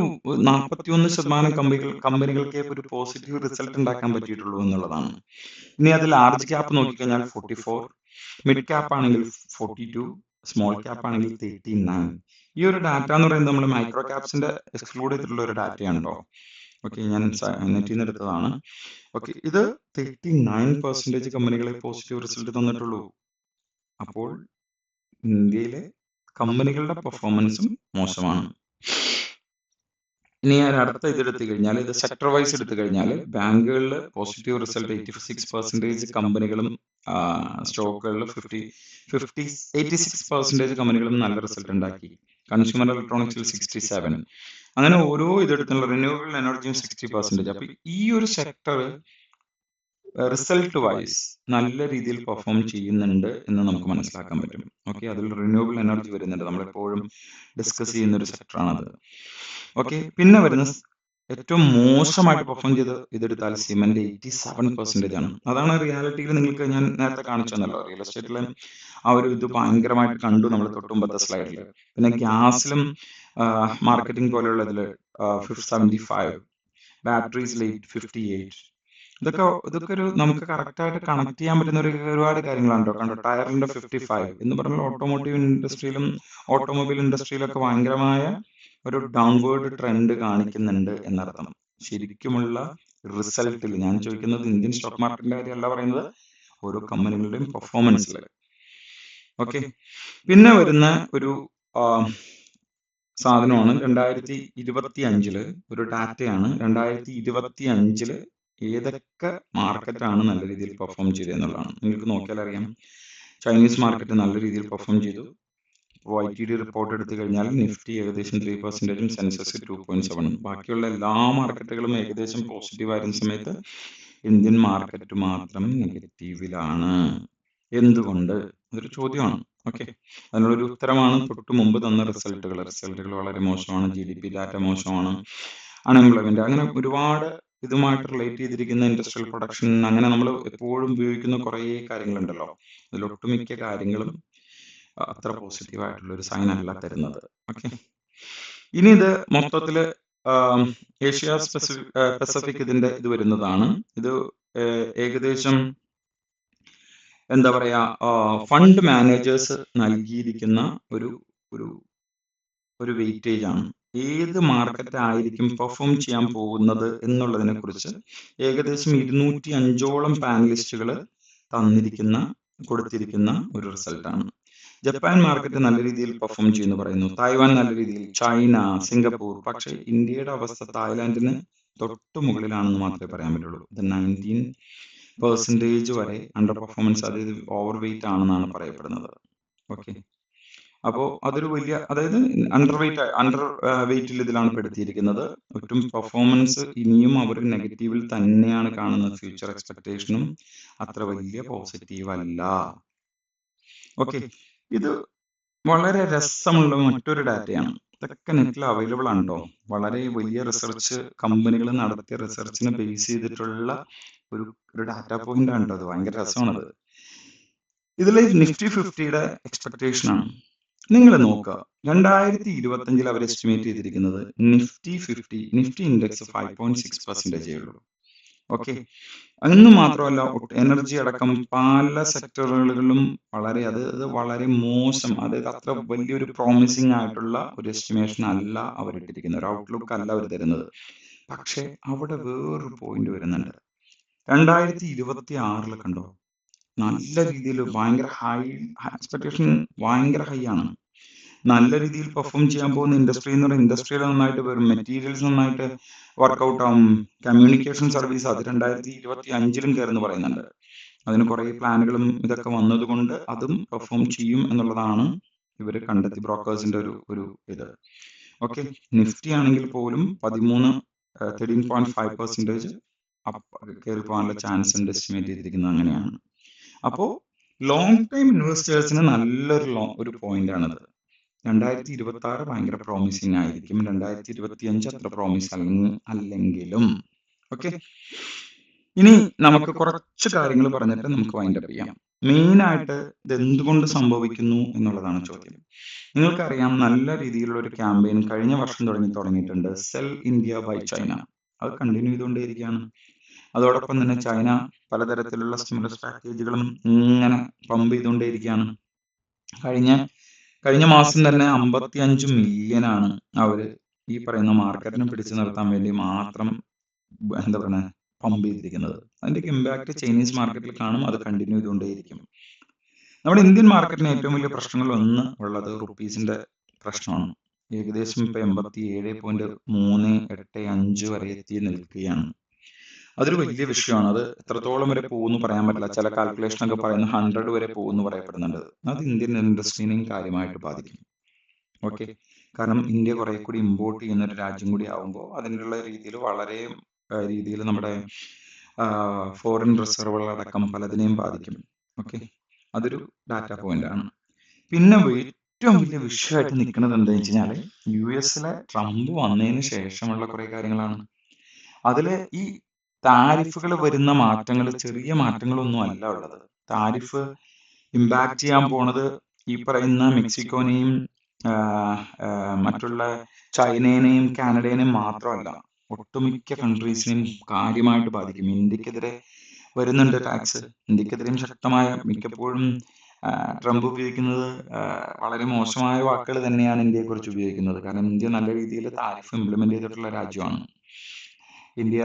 നാൽപ്പത്തിയൊന്ന് ശതമാനം കമ്പനികൾ കമ്പനികൾക്ക് ഒരു പോസിറ്റീവ് റിസൾട്ട് ഉണ്ടാക്കാൻ പറ്റിയിട്ടുള്ളൂ എന്നുള്ളതാണ്. ഇനി അതിൽ ലാർജ് ക്യാപ്പ് നോക്കിക്കഴിഞ്ഞാൽ ഫോർട്ടി ഫോർ മിഡ് ക്യാപ്പ് ആണെങ്കിൽ ഫോർട്ടി ടു സ്മോൾ ക്യാപ്പ് ആണെങ്കിൽ തേർട്ടി നയൻ ഈ ഒരു ഡാറ്റ എന്ന് പറയുന്നത് നമ്മൾ മൈക്രോ ക്യാപ്സിന്റെ എക്സ്ക്ലൂഡ് ചെയ്തിട്ടുള്ള ഒരു ഡാറ്റയാണ് കേട്ടോ ഓക്കെ ഞാൻ നെറ്റിൽ നിന്ന് എടുത്തതാണ്. ഓക്കെ ഇത് തേർട്ടി നയൻ പെർസെന്റേജ് കമ്പനികളെ പോസിറ്റീവ് റിസൾട്ട് തന്നിട്ടുള്ളൂ. അപ്പോൾ ഇന്ത്യയിലെ കമ്പനികളുടെ പെർഫോമൻസും മോശമാണ്. ഇനി ഞാൻ അടുത്ത ഇതെടുത്തു കഴിഞ്ഞാൽ ഇത് സെക്ടർ വൈസ് എടുത്തു കഴിഞ്ഞാൽ ബാങ്കുകളിൽ positive result eighty six percentage കമ്പനികളും സ്റ്റോക്കുകളിൽ fifty fifty eighty six percentage കമ്പനികളും നല്ല റിസൾട്ട് ഉണ്ടാക്കി. കൺസ്യൂമർ ഇലക്ട്രോണിക്സിൽ സിക്സ്റ്റി സെവൻ അങ്ങനെ ഓരോ ഇതെടുത്തുള്ള റിന്യൂവബിൾ എനർജിയും സിക്സ്റ്റി പെർസെന്റേജ് അപ്പൊ ഈ ഒരു സെക്ടർ റിസൾട്ട് വൈസ് നല്ല രീതിയിൽ പെർഫോം ചെയ്യുന്നുണ്ട് എന്ന് നമുക്ക് മനസ്സിലാക്കാൻ പറ്റും. ഓക്കെ അതിൽ റിന്യൂവബിൾ എനർജി വരുന്നുണ്ട്. നമ്മളെപ്പോഴും ഡിസ്കസ് ചെയ്യുന്ന ഒരു സെക്ടറാണത് ഓക്കെ പിന്നെ വരുന്ന ഏറ്റവും മോശമായിട്ട് പെർഫോം ചെയ്ത് ഇതെടുത്താൽ സിമെന്റ് എയ്റ്റി സെവൻ പെർസെന്റേജ് ആണ്. അതാണ് റിയാലിറ്റിയിൽ നിങ്ങൾക്ക് ഞാൻ നേരത്തെ കാണിച്ചു തന്നല്ലോ. റിയൽ എസ്റ്റേറ്റിലെ ആ ഒരു ഇത് ഭയങ്കരമായിട്ട് കണ്ടു നമ്മൾ തൊട്ടുമ്പത്തെ സ്ലൈഡിൽ പിന്നെ ഗ്യാസിലും മാർക്കറ്റിംഗ് പോലെയുള്ള ഇതിൽ ഫിഫ്റ്റ് സെവന്റി ഫൈവ് ബാറ്ററീസിൽ എയ്റ്റ് ഫിഫ്റ്റി എയ്റ്റ് ഇതൊക്കെ ഇതൊക്കെ ഒരു നമുക്ക് കറക്റ്റ് ആയിട്ട് കണക്ട് ചെയ്യാൻ പറ്റുന്ന ഒരു ഒരുപാട് കാര്യങ്ങളുണ്ടോ? കണ്ടോ? ടയറിന്റെ ഫിഫ്റ്റി ഫൈവ് എന്ന് പറഞ്ഞാൽ ഓട്ടോമോട്ടീവ് ഇൻഡസ്ട്രിയിലും ഓട്ടോമൊബൈൽ ഇൻഡസ്ട്രിയിലൊക്കെ ഭയങ്കരമായ ഒരു ഡൗൺവേർഡ് ട്രെൻഡ് കാണിക്കുന്നുണ്ട് എന്നർത്ഥം. ശരിക്കുമുള്ള റിസൾട്ടിൽ ഞാൻ ചോദിക്കുന്നത് ഇന്ത്യൻ സ്റ്റോക്ക് മാർക്കറ്റിന്റെ കാര്യമല്ല പറയുന്നത് ഓരോ കമ്പനികളുടെയും പെർഫോമൻസിൽ ഓക്കെ പിന്നെ വരുന്ന ഒരു സാധനമാണ്. രണ്ടായിരത്തി ഇരുപത്തി അഞ്ചിൽ ഒരു ഡാറ്റയാണ് രണ്ടായിരത്തി ഇരുപത്തി അഞ്ചിൽ ഏതൊക്കെ മാർക്കറ്റാണ് നല്ല രീതിയിൽ പെർഫോം ചെയ്തത് എന്നുള്ളതാണ് നിങ്ങൾക്ക് നോക്കിയാൽ അറിയാം. ചൈനീസ് മാർക്കറ്റ് നല്ല രീതിയിൽ പെർഫോം ചെയ്തു. വൈ ടി ഡി റിപ്പോർട്ട് എടുത്തു കഴിഞ്ഞാൽ നിഫ്റ്റി ഏകദേശം ത്രീ പെർസെന്റേജും സെൻസസ് ടു പോയിന്റ് സെവൻ ബാക്കിയുള്ള എല്ലാ മാർക്കറ്റുകളും ഏകദേശം പോസിറ്റീവ് ആയിരുന്ന സമയത്ത് ഇന്ത്യൻ മാർക്കറ്റ് മാത്രം നെഗറ്റീവിലാണ് എന്തുകൊണ്ട്? അതൊരു ചോദ്യമാണ്. ഓക്കെ അതിനുള്ളൊരു ഉത്തരമാണ്. തൊട്ട് മുമ്പ് തന്ന റിസൾട്ടുകൾ റിസൾട്ടുകൾ വളരെ മോശമാണ്. ജി ഡി പി ഡാറ്റ മോശമാണ്. അൺഎംപ്ലോയ്മെന്റ് അങ്ങനെ ഒരുപാട് ഇതുമായിട്ട് റിലേറ്റ് ചെയ്തിരിക്കുന്ന ഇൻഡസ്ട്രിയൽ പ്രൊഡക്ഷൻ അങ്ങനെ നമ്മൾ എപ്പോഴും ഉപയോഗിക്കുന്ന കുറേ കാര്യങ്ങളുണ്ടല്ലോ. അതിലൊട്ടുമിക്ക കാര്യങ്ങളും അത്ര പോസിറ്റീവ് ആയിട്ടുള്ള ഒരു സൈൻ അല്ല തരുന്നത്. ഓക്കെ ഇനി ഇത് മൊത്തത്തിൽ ഏഷ്യ സ്പെസിഫിക് പസഫിക് ഇതിന്റെ ഇത് വരുന്നതാണ്. ഇത് ഏകദേശം എന്താ പറയാ ഫണ്ട് മാനേജേഴ്സ് നൽകിയിരിക്കുന്ന ഒരു ഒരു ഒരു വെയിറ്റേജ് ആണ്. ഏത് മാർക്കറ്റ് ആയിരിക്കും പെർഫോം ചെയ്യാൻ പോകുന്നത് എന്നുള്ളതിനെ കുറിച്ച് ഏകദേശം ഇരുന്നൂറ്റി അഞ്ചോളം പാനലിസ്റ്റുകൾ തന്നിരിക്കുന്ന കൊടുത്തിരിക്കുന്ന ഒരു റിസൾട്ടാണ് ജപ്പാൻ മാർക്കറ്റ് നല്ല രീതിയിൽ പെർഫോം ചെയ്യുന്നു പറയുന്നു. തായ്വാൻ നല്ല രീതിയിൽ ചൈന സിംഗപ്പൂർ പക്ഷേ ഇന്ത്യയുടെ അവസ്ഥ തായ്ലാന്റിന് തൊട്ട് മുകളിലാണെന്ന് മാത്രമേ പറയാൻ പറ്റുള്ളൂ. ഇത് നയന്റീൻ പെർസെന്റേജ് വരെ അണ്ടർ പെർഫോമൻസ് അതായത് ഓവർ വെയിറ്റ് ആണെന്നാണ് പറയപ്പെടുന്നത്. ഓക്കെ അപ്പോൾ അതൊരു വലിയ അതായത് അണ്ടർ വെയിറ്റ് അണ്ടർ വെയിറ്റിൽ ഇതിലാണ് പെടുത്തിയിരിക്കുന്നത്. ഒട്ടും പെർഫോമൻസ് ഇനിയും അവർ നെഗറ്റീവിൽ തന്നെയാണ് കാണുന്നത്. ഫ്യൂച്ചർ എക്സ്പെക്ടേഷനും അത്ര വലിയ പോസിറ്റീവ് അല്ല. ഓക്കെ ഇത് വളരെ രസമുള്ള മറ്റൊരു ഡാറ്റയാണ് ഇതൊക്കെ നെറ്റിൽ അവൈലബിൾ ആണല്ലോ വളരെ വലിയ റിസർച്ച് കമ്പനികൾ നടത്തിയ റിസർച്ചിനെ ബേസ് ചെയ്തിട്ടുള്ള ഒരു ഒരു ഡാറ്റ പോയിന്റ് ആണ് അത് ഭയങ്കര രസമാണത്. ഇതിലെ നിഫ്റ്റി ഫിഫ്റ്റിയുടെ എക്സ്പെക്ടേഷൻ ആണ്. നിങ്ങൾ നോക്കുക രണ്ടായിരത്തി ഇരുപത്തി അഞ്ചിൽ അവർ എസ്റ്റിമേറ്റ് ചെയ്തിരിക്കുന്നത് Nifty fifty Nifty index five point six പെർസെന്റേജേ ഉള്ളൂ. ഓക്കെ? അന്ന് മാത്രമല്ല എനർജി അടക്കം പല സെക്ടറുകളിലും വളരെ അത് അത് വളരെ മോശം അതായത് അത്ര വലിയൊരു പ്രോമിസിങ് ആയിട്ടുള്ള ഒരു എസ്റ്റിമേഷൻ അല്ല അവർ ഇട്ടിരിക്കുന്നത് ഒരു ഔട്ട്ലുക്ക് അല്ല അവർ തരുന്നത്. പക്ഷെ അവിടെ വേറൊരു പോയിന്റ് വരുന്നുണ്ട്. രണ്ടായിരത്തി ഇരുപത്തി ആറിൽ കണ്ടോ? നല്ല രീതിയിൽ ഭയങ്കര ഹൈ എക്സ്പെക്ടേഷൻ ഭയങ്കര ഹൈ ആണ്. നല്ല രീതിയിൽ പെർഫോം ചെയ്യാൻ പോകുന്ന ഇൻഡസ്ട്രി എന്ന് പറയുന്നത് ഇൻഡസ്ട്രിയിൽ നന്നായിട്ട് വരും. മെറ്റീരിയൽസ് നന്നായിട്ട് വർക്കൗട്ട് ആവും. കമ്മ്യൂണിക്കേഷൻ സർവീസ് അത് രണ്ടായിരത്തി ഇരുപത്തി അഞ്ചിലും കയറുന്നു പറയുന്നുണ്ട്. അതിന് കുറെ പ്ലാനുകളും ഇതൊക്കെ വന്നതുകൊണ്ട് അതും പെർഫോം ചെയ്യും എന്നുള്ളതാണ് ഇവർ കണ്ടെത്തി ബ്രോക്കേഴ്സിന്റെ ഒരു ഒരു ഇത്. ഓക്കെ നിഫ്റ്റി ആണെങ്കിൽ പോലും പതിമൂന്ന് തേർട്ടീൻ പോയിന്റ് ഫൈവ് പെർസെന്റേജ് കയറി പോകാനുള്ള ചാൻസ് ഉണ്ട് എസ്റ്റിമേറ്റ് ചെയ്തിരിക്കുന്നത് അങ്ങനെയാണ്. അപ്പോൾ ലോങ് ടൈം ഇൻവെസ്റ്റേഴ്സിന് നല്ലൊരു ലോ ഒരു പോയിന്റ് ആണത്. രണ്ടായിരത്തി ഇരുപത്തി ആറ് ഭയങ്കര പ്രോമിസിങ് ആയിരിക്കും. രണ്ടായിരത്തി ഇരുപത്തി അഞ്ച് അത്ര പ്രോമിസ് അല്ലെങ്കിലും. ഓക്കെ ഇനി നമുക്ക് കുറച്ച് കാര്യങ്ങൾ പറഞ്ഞിട്ട് നമുക്ക് വൈൻഡ് അപ്പ് ചെയ്യാം. മെയിൻ ആയിട്ട് ഇത് എന്തുകൊണ്ട് സംഭവിക്കുന്നു എന്നുള്ളതാണ് ചോദ്യം. നിങ്ങൾക്കറിയാം നല്ല രീതിയിലുള്ള ഒരു ക്യാമ്പയിൻ കഴിഞ്ഞ വർഷം തുടങ്ങി തുടങ്ങിയിട്ടുണ്ട്. സെൽ ഇന്ത്യ ബൈ ചൈന അത് കണ്ടിന്യൂ ചെയ്തുകൊണ്ടേയിരിക്കുകയാണ്. അതോടൊപ്പം തന്നെ ചൈന പലതരത്തിലുള്ള സ്റ്റിമുലസ് പാക്കേജുകളും ഇങ്ങനെ പമ്പ് ചെയ്തുകൊണ്ടേയിരിക്കുകയാണ്. കഴിഞ്ഞ കഴിഞ്ഞ മാസം തന്നെ അമ്പത്തി അഞ്ച് മില്യൺ ആണ് അവർ ഈ പറയുന്ന മാർക്കറ്റിനെ പിടിച്ചു നിർത്താൻ വേണ്ടി മാത്രം എന്താ പറയുക പമ്പ് ചെയ്തിരിക്കുന്നത്. അതിന്റെ ഇമ്പാക്ട് ചൈനീസ് മാർക്കറ്റിൽ കാണും അത് കണ്ടിന്യൂ ചെയ്തുകൊണ്ടേയിരിക്കും. നമ്മുടെ ഇന്ത്യൻ മാർക്കറ്റിന് ഏറ്റവും വലിയ പ്രശ്നങ്ങൾ ഒന്ന് ഉള്ളത് റുപ്പീസിന്റെ പ്രശ്നമാണ്. ഏകദേശം ഇപ്പൊ എൺപത്തി ഏഴ് പോയിന്റ് മൂന്ന് എട്ട് അഞ്ച് വരെ എത്തി നിൽക്കുകയാണ്. അതൊരു വലിയ വിഷയമാണ്. അത് എത്രത്തോളം വരെ പോകുന്നു പറയാൻ പറ്റില്ല. ചില കാൽക്കുലേഷൻ ഒക്കെ പറയുന്നത് ഹൺഡ്രഡ് വരെ പോകുന്നു പറയപ്പെടുന്നുണ്ട്. അത് ഇന്ത്യൻ ഇൻഡസ്ട്രീനെയും കാര്യമായിട്ട് ബാധിക്കും. ഓക്കെ കാരണം ഇന്ത്യ കുറെ കൂടി ഇമ്പോർട്ട് ചെയ്യുന്ന ഒരു രാജ്യം കൂടി ആവുമ്പോൾ അതിനുള്ള രീതിയിൽ വളരെ രീതിയിൽ നമ്മുടെ ഫോറിൻ റിസർവുകളടക്കം പലതിനെയും ബാധിക്കും. ഓക്കെ അതൊരു ഡാറ്റ പോയിന്റ് ആണ്. പിന്നെ ഏറ്റവും വലിയ വിഷയമായിട്ട് നിൽക്കുന്നത് എന്താ വെച്ച് കഴിഞ്ഞാൽ യു എസിലെ ട്രംപ് വന്നതിന് ശേഷമുള്ള കുറെ കാര്യങ്ങളാണ്. അതിലെ ഈ താരിഫുകൾ വരുന്ന മാറ്റങ്ങൾ ചെറിയ മാറ്റങ്ങളൊന്നും അല്ല ഉള്ളത്. താരിഫ് ഇമ്പാക്ട് ചെയ്യാൻ പോണത് ഈ പറയുന്ന മെക്സിക്കോനെയും മറ്റുള്ള ചൈനേനെയും കാനഡേനെയും മാത്രമല്ല ഒട്ടുമിക്ക കൺട്രീസിനെയും കാര്യമായിട്ട് ബാധിക്കും. ഇന്ത്യക്കെതിരെ വരുന്നുണ്ട് ടാക്സ് ഇന്ത്യക്കെതിരെയും ശക്തമായ മിക്കപ്പോഴും ട്രംപ് ഉപയോഗിക്കുന്നത് വളരെ മോശമായ വാക്കുകൾ തന്നെയാണ് ഇന്ത്യയെ കുറിച്ച് ഉപയോഗിക്കുന്നത്. കാരണം ഇന്ത്യ നല്ല രീതിയിൽ താരിഫ് ഇംപ്ലിമെന്റ് ചെയ്തിട്ടുള്ള രാജ്യമാണ്. ഇന്ത്യ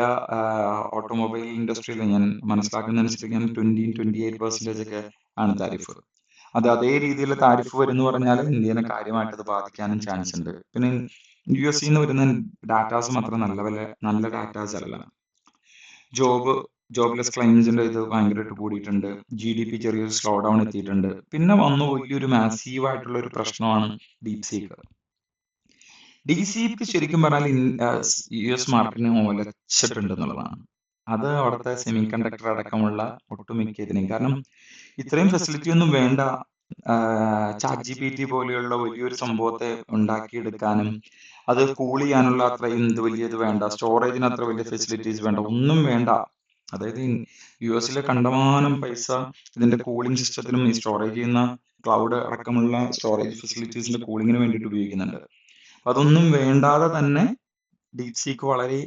ഓട്ടോമൊബൈൽ ഇൻഡസ്ട്രിയിൽ ഞാൻ മനസ്സിലാക്കുന്ന അനുസരിച്ച് ഞാൻ ട്വന്റി ട്വന്റി എയ്റ്റ് പെർസെന്റേജ് ഒക്കെ ആണ് താരിഫ് അത് അതേ രീതിയിൽ താരിഫ് വരുന്നു പറഞ്ഞാൽ ഇന്ത്യനെ കാര്യമായിട്ട് അത് ബാധിക്കാനും ചാൻസ് ഉണ്ട്. പിന്നെ യു എസ് നിന്ന് വരുന്ന ഡാറ്റാസ് മാത്രം നല്ല വല്ല നല്ല ഡാറ്റാസ് അല്ല ജോബ് ജോബ്ലെസ് ക്ലൈംസിന്റെ ഇത് ഭയങ്കരമായിട്ട് കൂടിയിട്ടുണ്ട്. ജി ഡി പി ചെറിയൊരു സ്ലോ ഡൗൺ എത്തിയിട്ടുണ്ട്. പിന്നെ വന്നു വലിയൊരു മാസീവ് ആയിട്ടുള്ള ഒരു പ്രശ്നമാണ് DeepSeek D C P ശരിക്കും പറഞ്ഞാൽ യു എസ് മാർക്കറ്റിനെ ഒലച്ചിട്ടുണ്ട് എന്നുള്ളതാണ് അത് അവിടുത്തെ സെമി കണ്ടക്ടർ അടക്കമുള്ള ഒട്ടുമിക്ക ഇതിനെയും കാരണം ഇത്രയും ഫെസിലിറ്റി ഒന്നും വേണ്ട ചാറ്റ് ജി പി ടി പോലെയുള്ള വലിയൊരു സംഭവത്തെ ഉണ്ടാക്കിയെടുക്കാനും അത് കൂൾ ചെയ്യാനുള്ള അത്രയും ഇത് വലിയത് വേണ്ട സ്റ്റോറേജിന് അത്ര വലിയ ഫെസിലിറ്റീസ് വേണ്ട ഒന്നും വേണ്ട. അതായത് യു എസിലെ കണ്ടമാനം പൈസ ഇതിന്റെ കൂളിംഗ് സിസ്റ്റത്തിനും ഈ സ്റ്റോറേജ് ചെയ്യുന്ന ക്ലൗഡ് അടക്കമുള്ള സ്റ്റോറേജ് ഫെസിലിറ്റീസിന്റെ കൂളിങ്ങിന് വേണ്ടിയിട്ട് ഉപയോഗിക്കുന്നുണ്ട്. അതൊന്നും വേണ്ടാതെ തന്നെ ഡീപ് സീക്ക് വളരെ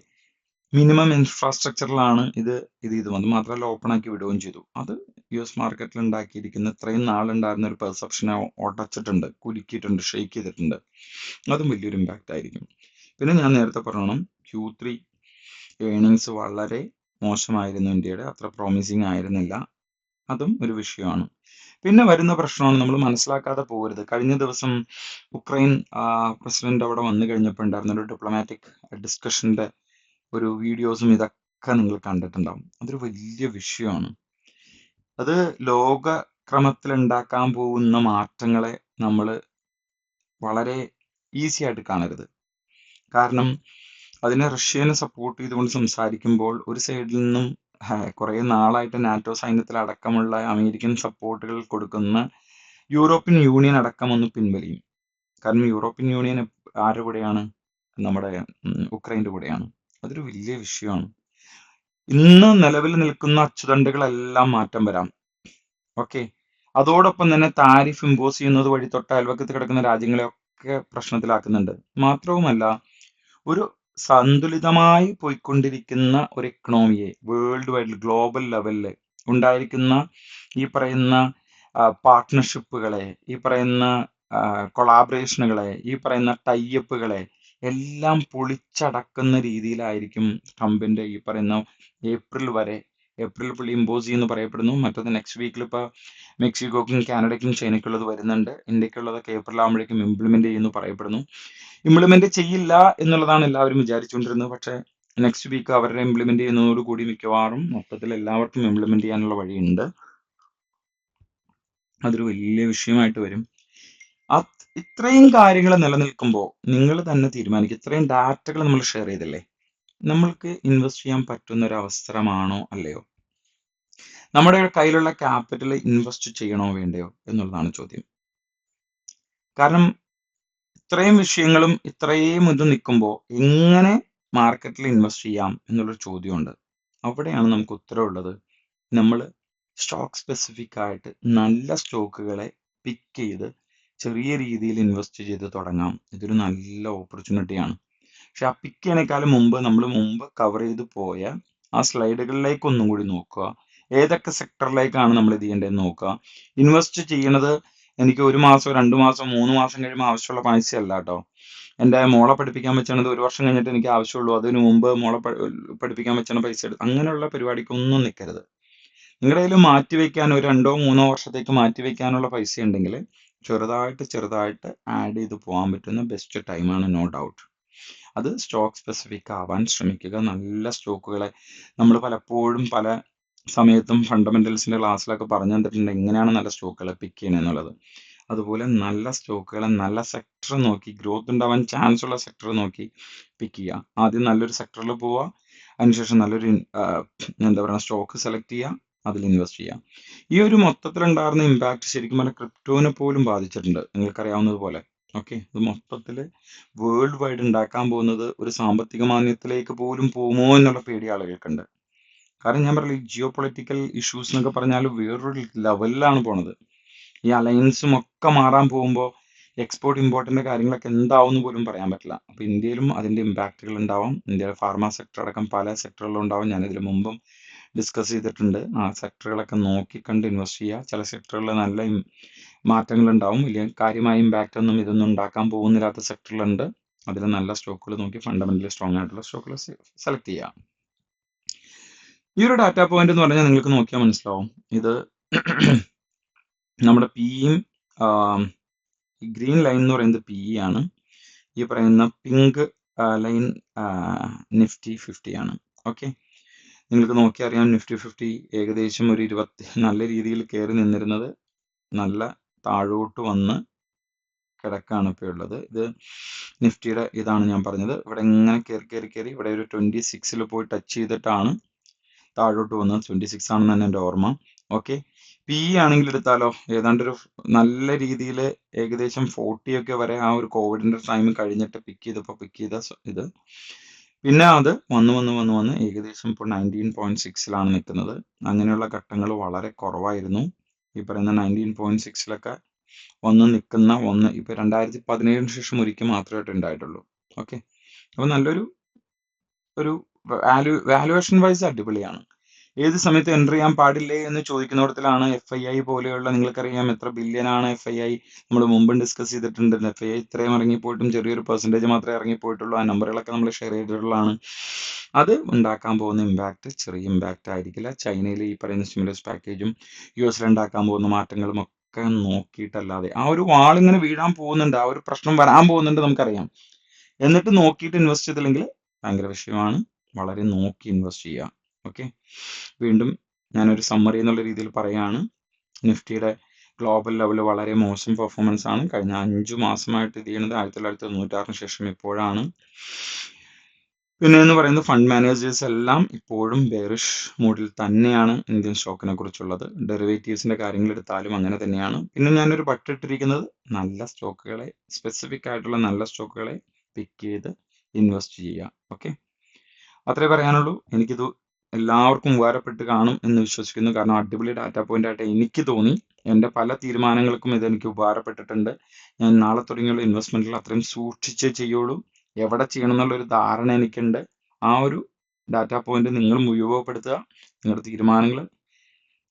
മിനിമം ഇൻഫ്രാസ്ട്രക്ചറിലാണ് ഇത് ഇത് ഇത് വന്നത് മാത്രമല്ല ഓപ്പൺ ആക്കി വിടുകയും ചെയ്തു. അത് യു എസ് മാർക്കറ്റിൽ ഉണ്ടാക്കിയിരിക്കുന്ന ഇത്രയും നാളുണ്ടായിരുന്ന ഒരു പെർസെപ്ഷനെ ഒടച്ചിട്ടുണ്ട് കുലുക്കിയിട്ടുണ്ട് ഷെയ്ക്ക് ചെയ്തിട്ടുണ്ട്. അതും വലിയൊരു ഇമ്പാക്റ്റ് ആയിരിക്കും. പിന്നെ ഞാൻ നേരത്തെ പറയണം ക്യൂ ത്രീ ഏണിങ്സ് വളരെ മോശമായിരുന്നു ഇന്ത്യയുടെ. അത്ര പ്രോമിസിങ് ആയിരുന്നില്ല. അതും ഒരു വിഷയമാണ്. പിന്നെ വരുന്ന പ്രശ്നമാണ് നമ്മൾ മനസ്സിലാക്കാതെ പോകരുത്. കഴിഞ്ഞ ദിവസം ഉക്രൈൻ പ്രസിഡന്റ് അവിടെ വന്നു കഴിഞ്ഞപ്പോൾ ഉണ്ടായിരുന്ന ഒരു ഡിപ്ലോമാറ്റിക് ഡിസ്കഷന്റെ ഒരു വീഡിയോസും ഇതൊക്കെ നിങ്ങൾ കണ്ടിട്ടുണ്ടാവും. അതൊരു വലിയ വിഷയമാണ്. അത് ലോക ക്രമത്തിൽ ഉണ്ടാക്കാൻ പോകുന്ന മാറ്റങ്ങളെ നമ്മൾ വളരെ ഈസി ആയിട്ട് കാണരുത്. കാരണം അതിനെ റഷ്യനെ സപ്പോർട്ട് ചെയ്തുകൊണ്ട് സംസാരിക്കുമ്പോൾ ഒരു സൈഡിൽ നിന്നും കുറെ നാളായിട്ട് നാറ്റോ സൈന്യത്തിൽ അടക്കമുള്ള അമേരിക്കൻ സപ്പോർട്ടുകൾ കൊടുക്കുന്ന യൂറോപ്യൻ യൂണിയൻ അടക്കം ഒന്ന് പിൻവലിയും. കാരണം യൂറോപ്യൻ യൂണിയൻ ആരുടെ കൂടെയാണ്? നമ്മുടെ ഉക്രൈന്റെ കൂടെയാണ്. അതൊരു വലിയ വിഷയമാണ്. ഇന്ന് നിലവിൽ നിൽക്കുന്ന അച്ചുതണ്ടുകളെല്ലാം മാറ്റം വരാം. ഓക്കെ? അതോടൊപ്പം തന്നെ താരിഫ് ഇമ്പോസ് ചെയ്യുന്നത് വഴി തൊട്ട് അയൽവക്കത്ത് കിടക്കുന്ന രാജ്യങ്ങളെയൊക്കെ പ്രശ്നത്തിലാക്കുന്നുണ്ട്. മാത്രവുമല്ല ഒരു സന്തുലിതമായി പോയിക്കൊണ്ടിരിക്കുന്ന ഒരു എക്കണോമിയെ വേൾഡ് വൈഡ് ഗ്ലോബൽ ലെവലിൽ ഉണ്ടായിരിക്കുന്ന ഈ പറയുന്ന പാർട്ട്ണർഷിപ്പുകളെ ഈ പറയുന്ന കൊളാബറേഷനുകളെ ഈ പറയുന്ന ടൈയപ്പുകളെ എല്ലാം പൊളിച്ചടക്കുന്ന രീതിയിലായിരിക്കും ട്രംപിന്റെ ഈ പറയുന്ന ഏപ്രിൽ വരെ ഏപ്രിൽ പുള്ളി ഇമ്പോസ് ചെയ്യുമെന്ന് പറയപ്പെടുന്നു. മറ്റത് നെക്സ്റ്റ് വീക്കിൽ ഇപ്പോൾ മെക്സിക്കോക്കും കാനഡയ്ക്കും ചൈനയ്ക്കുള്ളത് വരുന്നുണ്ട്. ഇന്ത്യക്കുള്ളതൊക്കെ ഏപ്രിൽ ആകുമ്പോഴേക്കും ഇംപ്ലിമെന്റ് ചെയ്യുമെന്ന് പറയപ്പെടുന്നു. ഇംപ്ലിമെന്റ് ചെയ്യില്ല എന്നുള്ളതാണ് എല്ലാവരും വിചാരിച്ചുകൊണ്ടിരുന്നത്. പക്ഷേ നെക്സ്റ്റ് വീക്ക് അവരുടെ ഇംപ്ലിമെന്റ് ചെയ്യുന്നതോടുകൂടി മിക്കവാറും മൊത്തത്തിൽ എല്ലാവർക്കും ഇംപ്ലിമെന്റ് ചെയ്യാനുള്ള വഴിയുണ്ട്. അതൊരു വലിയ വിഷയമായിട്ട് വരും. ഇത്രയും കാര്യങ്ങൾ നിലനിൽക്കുമ്പോൾ നിങ്ങൾ തന്നെ തീരുമാനിക്കും ഇത്രയും ഡാറ്റകൾ നമ്മൾ ഷെയർ ചെയ്തില്ലേ? നമ്മൾക്ക് ഇൻവെസ്റ്റ് ചെയ്യാൻ പറ്റുന്ന ഒരു അവസരമാണോ അല്ലയോ? നമ്മുടെ കയ്യിലുള്ള ക്യാപിറ്റൽ ഇൻവെസ്റ്റ് ചെയ്യണോ വേണ്ടയോ എന്നുള്ളതാണ് ചോദ്യം. കാരണം ഇത്രയും വിഷയങ്ങളും ഇത്രയും ഇത് നിൽക്കുമ്പോൾ എങ്ങനെ മാർക്കറ്റിൽ ഇൻവെസ്റ്റ് ചെയ്യാം എന്നുള്ളൊരു ചോദ്യമുണ്ട്. അവിടെയാണ് നമുക്ക് ഉത്തരവുള്ളത്. നമ്മൾ സ്റ്റോക്ക് സ്പെസിഫിക് ആയിട്ട് നല്ല സ്റ്റോക്കുകളെ പിക്ക് ചെയ്ത് ചെറിയ രീതിയിൽ ഇൻവെസ്റ്റ് ചെയ്ത് തുടങ്ങാം. ഇതൊരു നല്ല ഓപ്പർച്യൂണിറ്റിയാണ് പക്ഷെ ആ പിക്ക് ചെയ്യണേക്കാളും മുമ്പ് നമ്മൾ മുമ്പ് കവർ ചെയ്ത് പോയ ആ സ്ലൈഡുകളിലേക്ക് ഒന്നും കൂടി നോക്കുക. ഏതൊക്കെ സെക്ടറിലേക്കാണ് നമ്മൾ ഇത് ചെയ്യേണ്ടതെന്ന് നോക്കുക. ഇൻവെസ്റ്റ് ചെയ്യണത് എനിക്ക് ഒരു മാസം രണ്ട് മാസം മൂന്ന് മാസം കഴിയുമ്പോൾ ആവശ്യമുള്ള പൈസയല്ല കേട്ടോ. എന്റെ മോളെ പഠിപ്പിക്കാൻ വെച്ചത് ഒരു വർഷം കഴിഞ്ഞിട്ട് എനിക്ക് ആവശ്യമുള്ളൂ. അതിനു മുമ്പ് മോളെ പഠിപ്പിക്കാൻ വെച്ചാൽ പൈസ എടുത്ത് അങ്ങനെയുള്ള പരിപാടിക്കൊന്നും നിൽക്കരുത്. നിങ്ങളുടെ കയ്യിൽ മാറ്റി വെക്കാൻ ഒരു രണ്ടോ മൂന്നോ വർഷത്തേക്ക് മാറ്റി വെക്കാനുള്ള പൈസ ഉണ്ടെങ്കിൽ ചെറുതായിട്ട് ചെറുതായിട്ട് ആഡ് ചെയ്ത് പോകാൻ പറ്റുന്ന ബെസ്റ്റ് ടൈമാണ് നോ ഡൗട്ട് അത് സ്റ്റോക്ക് സ്പെസിഫിക് ആവാൻ ശ്രമിക്കുക. നല്ല സ്റ്റോക്കുകളെ നമ്മൾ പലപ്പോഴും പല സമയത്തും ഫണ്ടമെന്റൽസിന്റെ ക്ലാസ്സിലൊക്കെ പറഞ്ഞു തന്നിട്ടുണ്ട് എങ്ങനെയാണ് നല്ല സ്റ്റോക്കുകളെ പിക്ക് ചെയ്യുന്നത് എന്നുള്ളത്. അതുപോലെ നല്ല സ്റ്റോക്കുകളെ നല്ല സെക്ടർ നോക്കി ഗ്രോത്ത് ഉണ്ടാവാൻ ചാൻസ് ഉള്ള സെക്ടർ നോക്കി പിക്ക് ചെയ്യുക. ആദ്യം നല്ലൊരു സെക്ടറിൽ പോവുക. അതിനുശേഷം നല്ലൊരു എന്താ പറയുക സ്റ്റോക്ക് സെലക്ട് ചെയ്യുക. അതിൽ ഇൻവെസ്റ്റ് ചെയ്യുക. ഈ ഒരു മൊത്തത്തിലുണ്ടായിരുന്ന ഇമ്പാക്ട് ശരിക്കും പറഞ്ഞാൽ ക്രിപ്റ്റോനെ പോലും ബാധിച്ചിട്ടുണ്ട്. നിങ്ങൾക്കറിയാവുന്നതുപോലെ ഓക്കെ ഇത് മൊത്തത്തിൽ വേൾഡ് വൈഡ് ഉണ്ടാക്കാൻ പോകുന്നത് ഒരു സാമ്പത്തിക മാന്യത്തിലേക്ക് പോലും പോകുമോ എന്നുള്ള പേടി ആളുകൾക്കുണ്ട്. കാരണം ഞാൻ പറയില്ല ജിയോ പൊളിറ്റിക്കൽ ഇഷ്യൂസ് എന്നൊക്കെ പറഞ്ഞാൽ വേറൊരു ലെവലിലാണ് പോണത്. ഈ അലയൻസും ഒക്കെ മാറാൻ പോകുമ്പോൾ എക്സ്പോർട്ട് ഇമ്പോർട്ടിന്റെ കാര്യങ്ങളൊക്കെ എന്താവും എന്ന് പോലും പറയാൻ പറ്റില്ല. അപ്പോൾ ഇന്ത്യയിലും അതിന്റെ ഇമ്പാക്റ്റുകൾ ഉണ്ടാവും. ഇന്ത്യയിലെ ഫാർമ സെക്ടർ അടക്കം പല സെക്ടറുകളിലും ഉണ്ടാവും. ഞാൻ ഇതിന് മുമ്പും ഡിസ്കസ് ചെയ്തിട്ടുണ്ട്. ആ സെക്ടറുകളൊക്കെ നോക്കിക്കണ്ട് ഇൻവെസ്റ്റ് ചെയ്യുക ചില സെക്ടറുകളിൽ നല്ല മാറ്റങ്ങൾ ഉണ്ടാവും വലിയ കാര്യമായ ഇമ്പാക്റ്റ് ഒന്നും ഇതൊന്നും ഉണ്ടാക്കാൻ പോകുന്നില്ലാത്ത സെക്ടറിലുണ്ട് അതിൽ നല്ല സ്റ്റോക്കുകൾ നോക്കി ഫണ്ടമെന്റലി സ്ട്രോങ് ആയിട്ടുള്ള സ്റ്റോക്കുകൾ സെലക്ട് ചെയ്യാം. ഈ ഒരു ഡാറ്റ പോയിന്റ് എന്ന് പറഞ്ഞാൽ നിങ്ങൾക്ക് നോക്കിയാൽ മനസ്സിലാവും. ഇത് നമ്മുടെ പിയും ഗ്രീൻ ലൈൻ എന്ന് പറയുന്നത് പി ആണ്. ഈ പറയുന്ന പിങ്ക് ലൈൻ നിഫ്റ്റി ഫിഫ്റ്റി ആണ്. ഓക്കെ നിങ്ങൾക്ക് നോക്കിയാൽ അറിയാം നിഫ്റ്റി ഫിഫ്റ്റി ഏകദേശം ഒരു ഇരുപത്തി നല്ല രീതിയിൽ കയറി നിന്നിരുന്നത് നല്ല താഴോട്ട് വന്ന് കിടക്കാണ് ഇപ്പോൾ ഉള്ളത്. ഇത് നിഫ്റ്റിയുടെ ഇതാണ് ഞാൻ പറഞ്ഞത്. ഇവിടെ ഇങ്ങനെ കയറി കയറി കയറി ഇവിടെ ഒരു ട്വന്റി സിക്സിൽ പോയി ടച്ച് ചെയ്തിട്ടാണ് താഴോട്ട് വന്നത്. ട്വന്റി സിക്സ് ആണെന്ന് തന്നെ എന്റെ ഓർമ്മ. ഓക്കെ പി ആണെങ്കിൽ എടുത്താലോ? ഏതാണ്ട് ഒരു നല്ല രീതിയിൽ ഏകദേശം ഫോർട്ടി ഒക്കെ വരെ ആ ഒരു കോവിഡിന്റെ ടൈം കഴിഞ്ഞിട്ട് പിക്ക് ചെയ്തപ്പോൾ പിക്ക് ചെയ്ത ഇത്. പിന്നെ അത് വന്ന് വന്ന് വന്ന് വന്ന് ഏകദേശം ഇപ്പോൾ നയന്റീൻ പോയിന്റ് സിക്സിലാണ് നിൽക്കുന്നത്. അങ്ങനെയുള്ള ഘട്ടങ്ങൾ വളരെ കുറവായിരുന്നു. ഈ പറയുന്ന നയന്റീൻ പോയിന്റ് സിക്സിലൊക്കെ വന്ന് നിൽക്കുന്ന ഒന്ന് ഇപ്പൊ രണ്ടായിരത്തി പതിനേഴിന് ശേഷം ഒരിക്കൽ മാത്രമായിട്ട് ഉണ്ടായിട്ടുള്ളൂ. ഓക്കെ അപ്പൊ നല്ലൊരു ഒരു വാല്യൂ വാലുവേഷൻ വൈസ് അടിപൊളിയാണ്. ഏത് സമയത്ത് എൻട്രി ചെയ്യാൻ പാടില്ലേ എന്ന് ചോദിക്കുന്നിടത്തിലാണ് എഫ് ഐ ഐ പോലെയുള്ള നിങ്ങൾക്കറിയാം എത്ര ബില്യൺ ആണ് എഫ് ഐ ഐ നമ്മൾ മുമ്പും ഡിസ്കസ് ചെയ്തിട്ടുണ്ട് എഫ് ഐ ഐ ഇത്രയും ഇറങ്ങിപ്പോയിട്ടും ചെറിയൊരു പെർസെന്റേജ് മാത്രമേ ഇറങ്ങിപ്പോയിട്ടുള്ളൂ. ആ നമ്പറുകളൊക്കെ നമ്മൾ ഷെയർ ചെയ്തിട്ടുള്ളതാണ്. അത് ഉണ്ടാക്കാൻ പോകുന്ന ഇമ്പാക്റ്റ് ചെറിയ ഇമ്പാക്റ്റ് ആയിരിക്കില്ല. ചൈനയിൽ ഈ പറയുന്ന സ്റ്റിമുലസ് പാക്കേജും യു എസിൽ ഉണ്ടാക്കാൻ പോകുന്ന മാറ്റങ്ങളും ഒക്കെ നോക്കിയിട്ടല്ലാതെ ആ ഒരു വാൾ ഇങ്ങനെ വീഴാൻ പോകുന്നുണ്ട് ആ ഒരു പ്രശ്നം വരാൻ പോകുന്നുണ്ട് നമുക്കറിയാം. എന്നിട്ട് നോക്കിയിട്ട് ഇൻവെസ്റ്റ് ചെയ്തില്ലെങ്കിൽ ഭയങ്കര വിഷയമാണ്. വളരെ നോക്കി ഇൻവെസ്റ്റ് ചെയ്യുക. ഓക്കെ വീണ്ടും ഞാനൊരു സമ്മറി എന്നുള്ള രീതിയിൽ പറയാണ്. നിഫ്റ്റിയുടെ ഗ്ലോബൽ ലെവൽ വളരെ മോശം പെർഫോമൻസ് ആണ്. കഴിഞ്ഞ അഞ്ചു മാസമായിട്ട് ഇത് ചെയ്യുന്നത് ആയിരത്തി തൊള്ളായിരത്തി തൊണ്ണൂറ്റാറിന് ശേഷം ഇപ്പോഴാണ്. പിന്നെ എന്ന് പറയുന്നത് ഫണ്ട് മാനേജേഴ്സ് എല്ലാം ഇപ്പോഴും ബെയറിഷ് മൂഡിൽ തന്നെയാണ് ഇന്ത്യൻ സ്റ്റോക്കിനെ കുറിച്ചുള്ളത്. ഡെറിവേറ്റീവ്സിന്റെ കാര്യങ്ങൾ എടുത്താലും അങ്ങനെ തന്നെയാണ്. പിന്നെ ഞാനൊരു പട്ടിട്ടിരിക്കുന്നത് നല്ല സ്റ്റോക്കുകളെ സ്പെസിഫിക് ആയിട്ടുള്ള നല്ല സ്റ്റോക്കുകളെ പിക്ക് ചെയ്ത് ഇൻവെസ്റ്റ് ചെയ്യുക. ഓക്കെ അത്രേ പറയാനുള്ളൂ. എനിക്കിത് എല്ലാവർക്കും ഉപകാരപ്പെട്ട് കാണും എന്ന് വിശ്വസിക്കുന്നു. കാരണം അടിപൊളി ഡാറ്റ പോയിന്റ് ആയിട്ട് എനിക്ക് തോന്നി. എന്റെ പല തീരുമാനങ്ങൾക്കും ഇത് എനിക്ക് ഉപകാരപ്പെട്ടിട്ടുണ്ട്. ഞാൻ നാളെ തുടങ്ങിയുള്ള ഇൻവെസ്റ്റ്മെന്റിൽ അത്രയും സൂക്ഷിച്ചേ ചെയ്യുള്ളൂ. എവിടെ ചെയ്യണം എന്നുള്ള ഒരു ധാരണ എനിക്കുണ്ട്. ആ ഒരു ഡാറ്റ പോയിന്റ് നിങ്ങൾ ഉപയോഗപ്പെടുത്തുക. നിങ്ങളുടെ തീരുമാനങ്ങൾ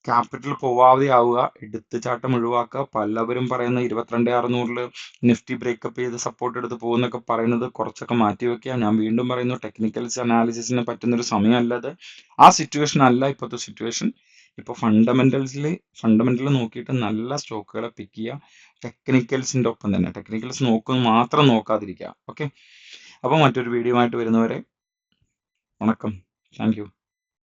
ക്യാപിറ്റൽ പോവാതെ ആവുക. എടുത്തുചാട്ടം ഒഴിവാക്കുക. പലവരും പറയുന്ന ഇരുപത്തിരണ്ട് അറുന്നൂറിൽ നിഫ്റ്റി ബ്രേക്കപ്പ് ചെയ്ത് സപ്പോർട്ട് എടുത്ത് പോകുന്നൊക്കെ പറയുന്നത് കുറച്ചൊക്കെ മാറ്റി വെക്കുക. ഞാൻ വീണ്ടും പറയുന്നു ടെക്നിക്കൽസ് അനാലിസിസിന് പറ്റുന്നൊരു സമയമല്ലത് ആ സിറ്റുവേഷൻ അല്ല ഇപ്പോഴത്തെ സിറ്റുവേഷൻ ഇപ്പോൾ ഫണ്ടമെന്റൽസിൽ ഫണ്ടമെന്റൽ നോക്കിയിട്ട് നല്ല സ്റ്റോക്കുകളെ പിക്ക് ചെയ്യുക ടെക്നിക്കൽസിന്റെ ഒപ്പം തന്നെ. ടെക്നിക്കൽസ് നോക്കുന്ന മാത്രം നോക്കാതിരിക്കുക. ഓക്കെ അപ്പോൾ മറ്റൊരു വീഡിയോ ആയിട്ട് വരുന്നവരെ വണക്കം. താങ്ക്